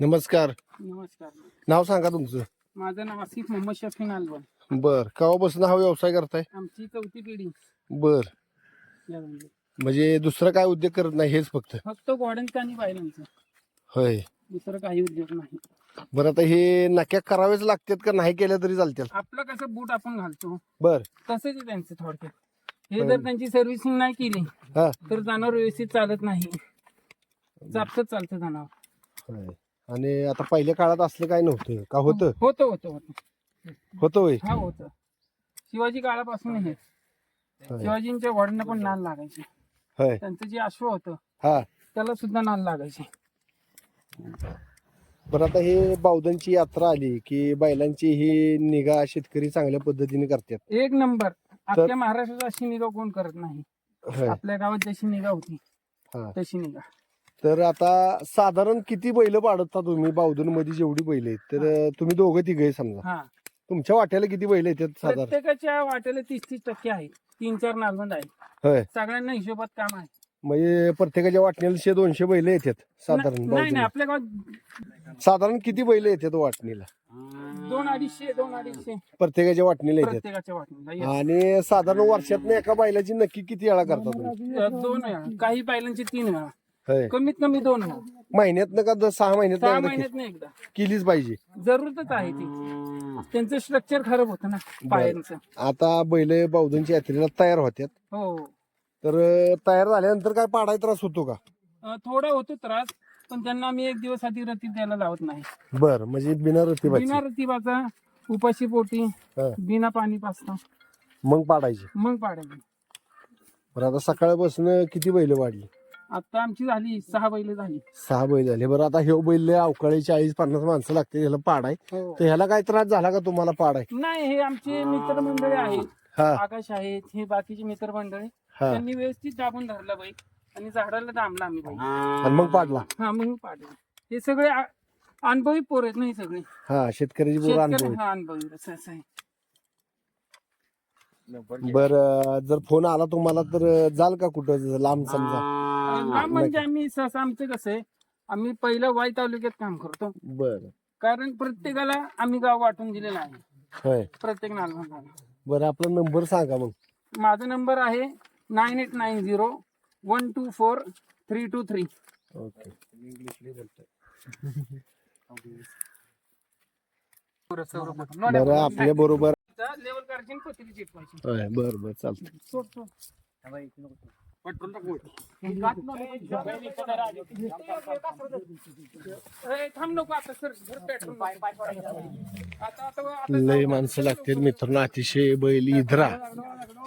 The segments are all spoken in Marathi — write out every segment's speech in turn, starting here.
नमस्कार. नमस्कार. नाव सांगा तुमचं. माझं नाव आसिफ मोहम्मद शफीन अलवन बर. केव्हापासून हा व्यवसाय करताय? आमची चौथी पिढी. बर. यामध्ये म्हणजे. दुसरा काय उद्योग करत नाही हेच फक्त? फक्त गोड्यांचं आणि बायलांचं होय. दुसरं काही उद्योग नाही. बरं आता हे नक्या करावेच लागतात का नाही केल्या तरी चालतील आपलं कसं बूट आपण घालतो. बर. तसंच आहे त्यांचं थोडक्यात. हे जर त्यांची सर्व्हिसिंग नाही केली हा. तर जनावर व्यवस्थित चालत नाही. जापसच चालतं जनावर. होय. आणि आता पहिल्या काळात असलं काय नव्हतं. का होतं? होतं होतं होतं. होतं होय? हा होतं. शिवाजी काळापासून हे. शिवाजींच्या वडिलांना पण नाल लागायचे. होय. त्यांचं जे अश्व होतं हा. त्याला सुद्धा नाल लागायचे. बरं आता हे बावधनची यात्रा आली की बैलांची ही निगा शेतकरी चांगल्या पद्धतीने करतात. एक नंबर. अख्ख्या महाराष्ट्रात अशी निगा कोण करत नाही. होय. आपल्या गावात जशी निगा होती हा. तशी निगा. तर आता साधारण किती बैल पाडता तुम्ही? बावधनमध्ये जेवढी बैल आहेत तर तुम्ही दोघं तिघे समजा. हा. तुमच्या वाट्याला किती बैल येतात साधारण? प्रत्येकाच्या वाटेला तीस तीस टक्के आहे. तीन चार नालबंद आहे होय. सगळ्यांना हिशोबात काम आहे. म्हणजे प्रत्येकाच्या वाटणीला शे दोनशे बैल येतात साधारण नाही नाही बावधन. आपल्या गावात साधारण किती बैल येतात वाटणीला? दोन अडीचशे दोन अडीचशे. प्रत्येकाच्या वाटणीला येतात प्रत्येकाच्या. आणि साधारण वर्षात एका बैलाची नक्की किती वेळा करता तुम्ही? दोन वेळा काही बैलांचे तीन वेळा होय. कमीत कमी दोन महिन्यात का सहा महिन्यात सहा एकदा महिन्यात नाही एकदा. केलीच पाहिजे. जरूरतच आहे ती. त्यांचं स्ट्रक्चर खराब होतं ना पायांचं. आता बैल बावधनच्या यात्रेला तयार होत्यात. हो. तर अं, तयार झाल्यानंतर काय पाडाय त्रास होतो का? अं, थोडा होतो त्रास पण त्यांना आम्ही एक दिवस आधी रतीत द्यायला लावत नाही. बर म्हणजे बिना रतीबाची बिना रतिबाचा उपाशी पोटी हा. बिना पाणी पाचता. मग पाडायची. मग पाडायची. बरं आता सकाळपासून किती बैल वाढली? आता आमची झाली सहा बैल झाली. सहा बैल झाले. बरं आता हे बैल अवकाळी चाळीस पन्नास माणसं लागते ह्याला पाडाय तर ह्याला काय त्रास झाला का तुम्हाला पाडाय नाही हे आमचे मित्रमंडळी आहेत. हा. आकाश आहेत हे बाकीचे मित्रमंडळी. हा. त्यांनी व्यवस्थित दाबून धरला बैल आणि झाडाला दामला आम्ही बैल. आणि मग पाडला. हा मग पाडला. हे सगळे आ- अनुभवी पोर आहेत नाही सगळे. हा शेतकऱ्याची पोरं शेतकरी अनुभव. हा अनुभवी. असं असं आहे. बर जर फोन आला तुम्हाला तर जाल का कुठं? लांब समजा. लांब म्हणजे आम्ही सहसा आमचं कसं आहे आम्ही पहिलं वाई तालुक्यात काम करतो. बर. कारण प्रत्येकाला आम्ही गाव वाटून दिलेलं आहे. होय. प्रत्येक नालबंदाला बरं आपला नंबर सांगा मग. माझा नंबर आहे nine eight nine zero one two four three two three. Okay. बरं आपल्या बरोबर लेवल करायची आणि पत्रिका चिटवायची. होय बर बर ए, थांब नको आता सर सर पेट्रोल आता आता आता लय माणसं लागतात मित्रांनो अतिशय बैल इधरा.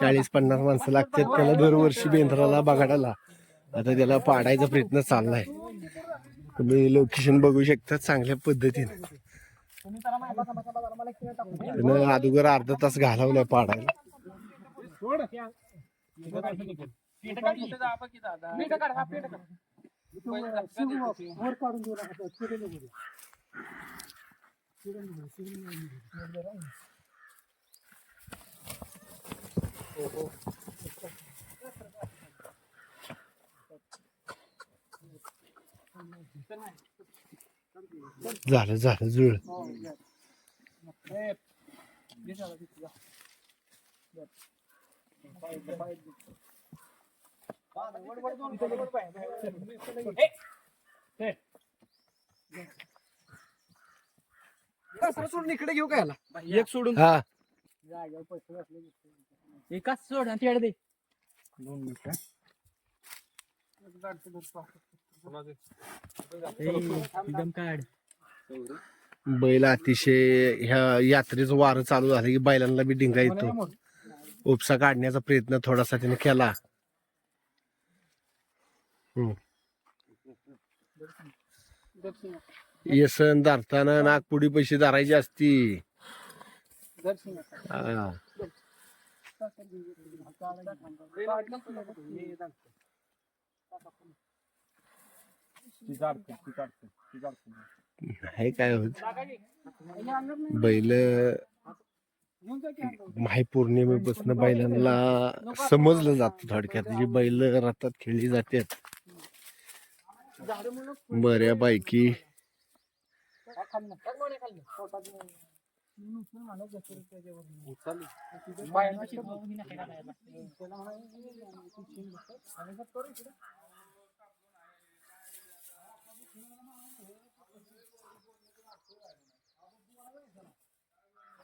चाळीस पन्नास माणसं लागतात त्याला दरवर्षी बेंद्राला बघाडाला आता त्याला पाडायचा प्रयत्न चाललाय. तुम्ही लोकेशन बघू शकता चांगल्या पद्धतीने. अगोदर अर्धा तास घालवलाय पाडायला झालं झालं जुळ. सोडून इकडे घेऊ काय एक सोडून. हा. एकाच सोड आणि तिकडे दे. एकदम काढ बैल अतिशय ह्या यात्रेचं वारं चालू झालं की बैलांना बी डिंगा येतो. उपसा काढण्याचा प्रयत्न थोडासा त्याने केला. येसन धरताना नागपुडी पैसे धरायची असती हा. हा. नाही काय होत? बैल माही पौर्णिमेपासून बैलांना समजलं जात थोडक्यात. जी बैल रातात खेळली जातात. बऱ्यापैकी खाली खाली खाली पोटात उचल बाहेर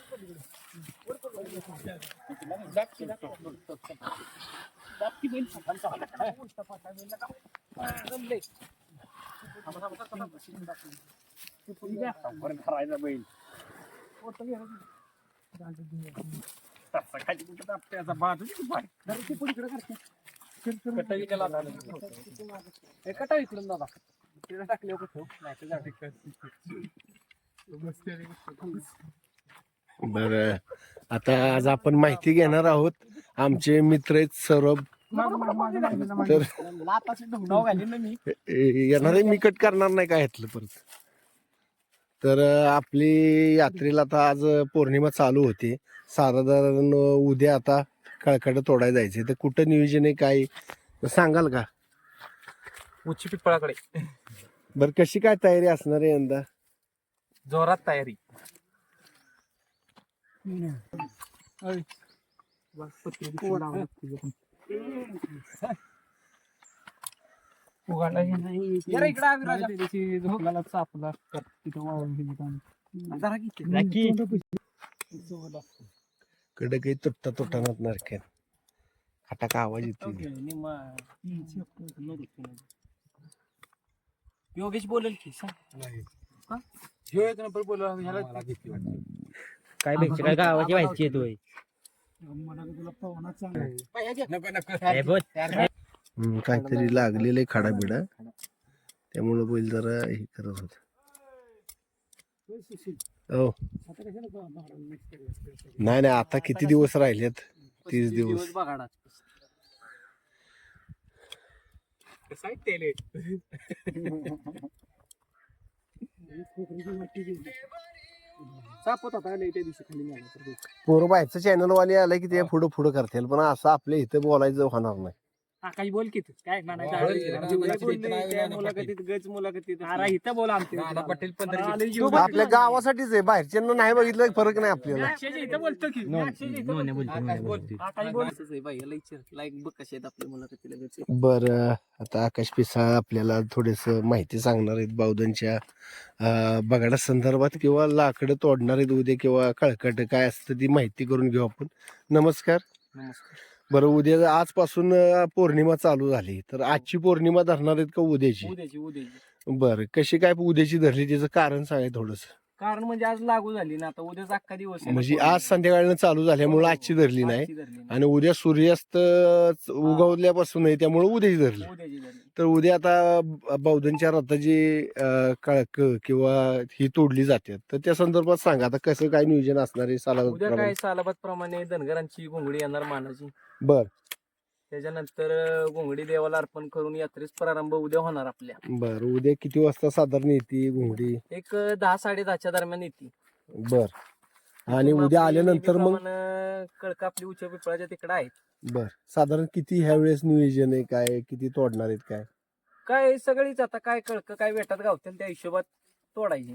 पडेल पड पडे पडे पडे पडे करायचा बैल त्याचा कटाई त्याला कटाई इकडून दादा तिला टाकले बर. आता आज आपण माहिती घेणार आहोत. आमचे मित्र आहेत सौरभ. तर मी येणारे मी कट करणार नाही काय ह्यातलं परत? तर आपली यात्रेला आता आज पौर्णिमा चालू होते. साधारण उद्या आता कळकड तोडायला जायचे तर कुठं नियोजन आहे काय सांगाल का? उच्च पिंपळाकडे बरं कशी काय तयारी असणार आहे यंदा? जोरात तयारी. कडे काही तुटता तुटता नसणार काय आता का आवाज येतो योगेश बोलेल की काय भेटते? काय गावाची माहिती आहे. तू हम्म, काहीतरी लागलेलं आहे खाडा बिडा त्यामुळं बैल जरा हे करत होत. हो. नाही नाही आता किती दिवस राहिलेत? तीस दिवस बघाडा कसं आहे तेल सापत होता त्या दिवशी खाली मिळाला तर पोरं बाहेरचं चॅनल वाले आलं की ते पुढं पुढं करतील पण असं आपल्या इथं बोलायचं होणार नाही. आकाश बोल की तू. काय म्हणायचं? मुलाखतीत गज मुलाखतीत. अरे इथं बोला आमच्या पटेल आपल्या गावासाठीच आहे बाहेरच्यांना नाही बघितलं फरक नाही आपल्याला. इथं बोलतो की आकाश बोल. आकाश बोल लाईक बघ कसे आहेत आपल्या मुलाखतीला घरचे बर आता आकाश पिसाळ आपल्याला थोडेस माहिती सांगणार आहेत बावधनच्या बगाडा संदर्भात किंवा लाकडं तोडणार आहेत उद्या किंवा कळकट काय असतं ती माहिती करून घेऊ आपण. नमस्कार. नमस्कार. बरं उद्या आजपासून अं, पौर्णिमा चालू झाली तर आजची पौर्णिमा धरणार आहेत का उद्याची? उद्याची उद्याची. बरं कशी काय उद्याची धरली? त्याचं कारण सांगाय थोडस. कारण म्हणजे आज लागू झाली ना आता उद्याचा अख्खा दिवस आहे ना म्हणजे. आज संध्याकाळनं चालू झाल्यामुळे आजची धरली नाही. आजची धरली नाही. आणि उद्या सूर्यास्त उगवल्यापासून आहे त्यामुळे उद्याची धरली. उद्याची धरली. तर उद्या आता ब- बौद्धांच्या रथाची अं, कळक किंवा ही तोडली जाते. तर त्या संदर्भात सांगा आता कसं काय नियोजन असणार आहे उद्या साला काय सालाबाद प्रमाणे धनगरांची घोंगडी येणार मानाची. बर. त्याच्यानंतर घोंगडी देवाला अर्पण करून यात्रेस प्रारंभ उद्या होणार आपल्या. बर उद्या किती वाजता साधारण येते घोंगडी? एक दहा साडे दहाच्या दरम्यान येते. बर. आणि उद्या आल्यानंतर मग? कळक आपली उच्च पिपळाच्या तिकडे आहेत. बर. साधारण किती ह्या वेळेस नियोजन आहे? काय किती तोडणार आहेत काय? काय सगळीच आता काय कळक काय भेटात गावतील त्या हिशोबात तोडायची.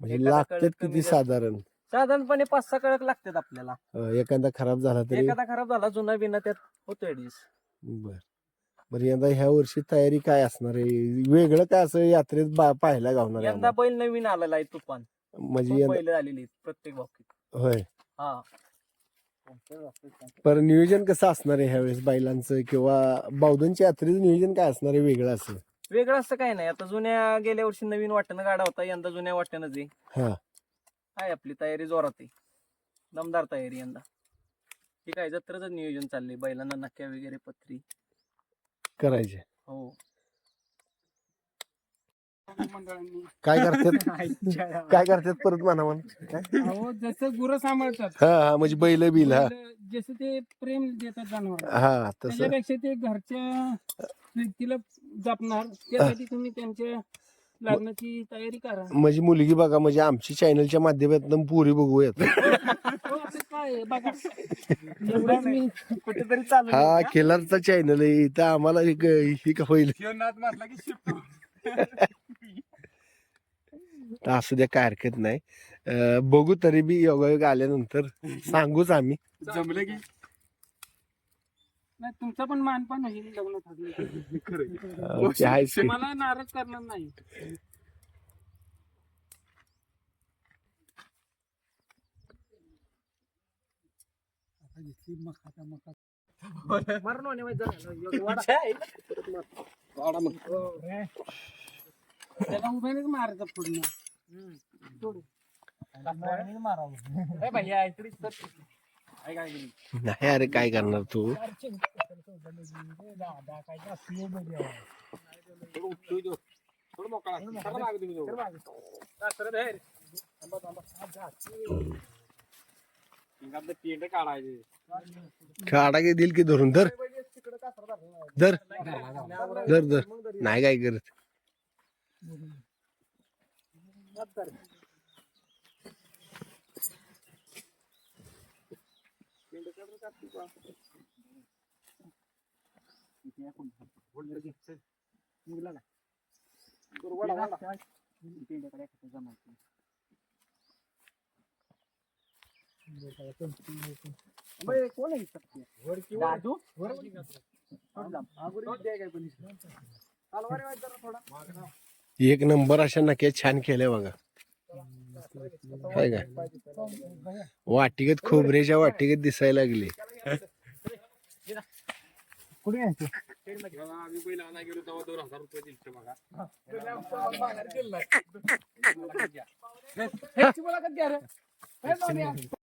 म्हणजे लागतात किती. साधारण? साधारणपणे पाच सहा कळक लागतात आपल्याला. अं, एखादा खराब झाला तरी? एखादा खराब झाला जुना बिना त्यात होतो ऍडजस्ट बर. बर यंदा ह्या वर्षी तयारी काय असणार आहे? वेगळं काय असं यात्रेत बा- पाहायला गावणार आहे यंदा आम्हाला? बैल नवीन आलेला आहे तुफान. म्हणजे यंदा बैल आलेली आहेत प्रत्येक बाबतीत. होय. हा. पर नियोजन कसं असणार आहे ह्यावेळेस बैलांचं? किंवा बौद्धांच्या यात्रेचं नियोजन काय असणार आहे वेगळं असं? वेगळं असं काही नाही. आता जुन्या गेल्या वर्षी नवीन वाट्यानं गाडा होता यंदा जुन्या वाट्यानंच आहे. हा. आहे आपली तयारी जोरात आहे. दमदार तयारी यंदा. ठीक आहे जत्रच नियोजन चाललंय बैलांना नक्या वगैरे पत्री. करायचे. हो. मंडळांनी. काय करतात? काय करतात परत म्हणा म्हणा अहो जसं गुरं सांभाळतात. हा हा म्हणजे बैल बिल हा. जसं ते प्रेम देतात जनावर. हा तसं. त्याच्यापेक्षा ते घरच्या व्यक्तीला जपणार त्यासाठी तुम्ही त्यांच्या लग्नाची तयारी करा. म्हणजे मुलगी बघा म्हणजे आमची चॅनलच्या माध्यमातून पुरी बघूयात. हो, आता काय आहे? बघा. एवढंच मी कुठेतरी चालू हा केलरचा चॅनल आहे. इथं आम्हाला एक ही का होईल? तर असू द्या काय हरकत नाही. अं, बघू तरी बी योगायोग आल्यानंतर. सांगूच आम्ही. जमलं की. नाही तुमचा पण मानपान होईल लग्न ठरलं अं, ते आहेच की. मला नाराज करणार नाही. त्याला उभ्यानेच मारायचं पूर्ण नाही अरे काय करणार तू? काढा की दिल की धरून? धर. धर. धर धर. नाही काय करत. एक नंबर अशा नक्या छान केल्या बघा. काय काय वाटिकेत खोबऱ्याच्या वाटिकेत दिसायला लागले.